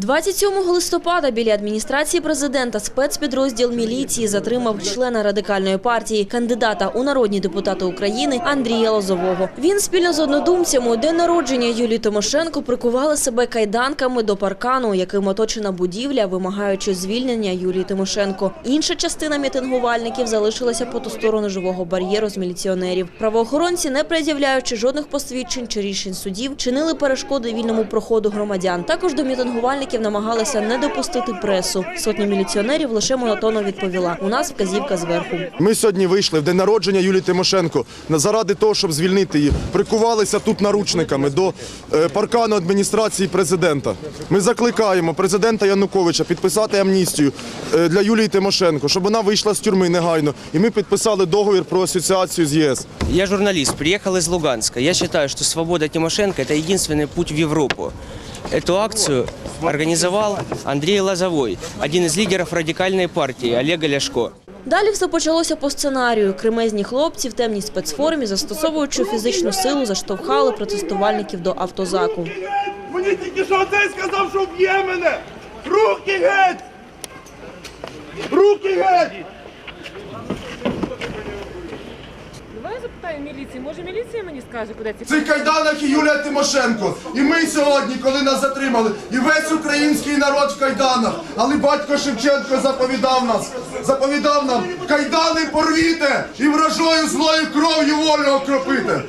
27 листопада біля адміністрації президента спецпідрозділ міліції затримав члена радикальної партії, кандидата у народні депутати України Андрія Лозового. Він спільно з однодумцями у день народження Юлії Тимошенко прикували себе кайданками до паркану, яким оточена будівля, вимагаючи звільнення Юлії Тимошенко. Інша частина мітингувальників залишилася по ту сторону живого бар'єру з міліціонерів. Правоохоронці, не пред'являючи жодних посвідчень чи рішень судів, чинили перешкоди вільному проходу громадян. Також до мітингувальників намагалися не допустити пресу. Сотня міліціонерів лише монотонно відповіла: у нас вказівка зверху. Ми сьогодні вийшли в день народження Юлії Тимошенко на- заради того, щоб звільнити її. Прикувалися тут наручниками до е, паркану адміністрації президента. Ми закликаємо президента Януковича підписати амністію е, для Юлії Тимошенко, щоб вона вийшла з тюрми негайно. І ми підписали договір про асоціацію з ЄС. Я журналист, приехал из Луганска. Я считаю, что свобода Тимошенко – это единственный путь в Европу. Эту акцию организовал Андрей Лозовой, один из лидеров радикальной партии Олега Ляшко. Далі все почалося по сценарію. Кремезні хлопці в темній спецформі, застосовуючи фізичну силу, заштовхали протестувальників до автозаку. Мені тільки що цей сказав, що вб'є мене! Руки геть! Руки геть! Давай я запитаю міліції. Може міліція мені скаже, куди ці цих кайданах і Юлія Тимошенко. І ми сьогодні, коли нас затримали, і весь український народ в кайданах. Але батько Шевченко заповідав нас, заповідав нам, кайдани порвіте і вражою злою кров'ю волю окропите.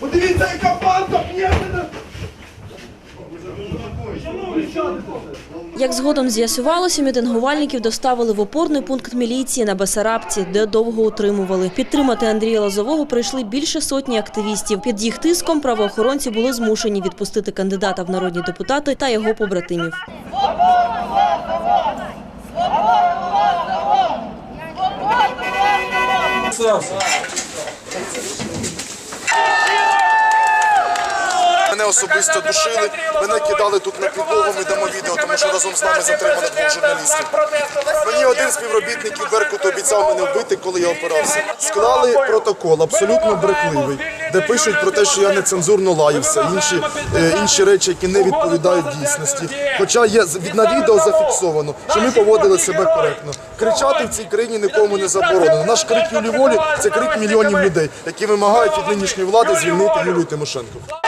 Подивіться, яка банка б'є мене! Як згодом з'ясувалося, мітингувальників доставили в опорний пункт міліції на Бесарабці, де довго утримували. Підтримати Андрія Лозового прийшли більше сотні активістів. Під їх тиском правоохоронці були змушені відпустити кандидата в народні депутати та його побратимів. Мене особисто душили, мене кидали тут на підлогу, ми дамо відео, тому що разом з нами затримали двох журналістів. Мені один з співробітників Беркуту обіцяв мене вбити, коли я опирався. Склали протокол, абсолютно брехливий, де пишуть про те, що я нецензурно лаявся, інші, е, інші речі, які не відповідають дійсності. Хоча є на відео зафіксовано, що ми поводили себе коректно. Кричати в цій країні нікому не заборонено. Наш крик Юлі волі це крик мільйонів людей, які вимагають від нинішньої влади звільнити Юлію Тимошенко.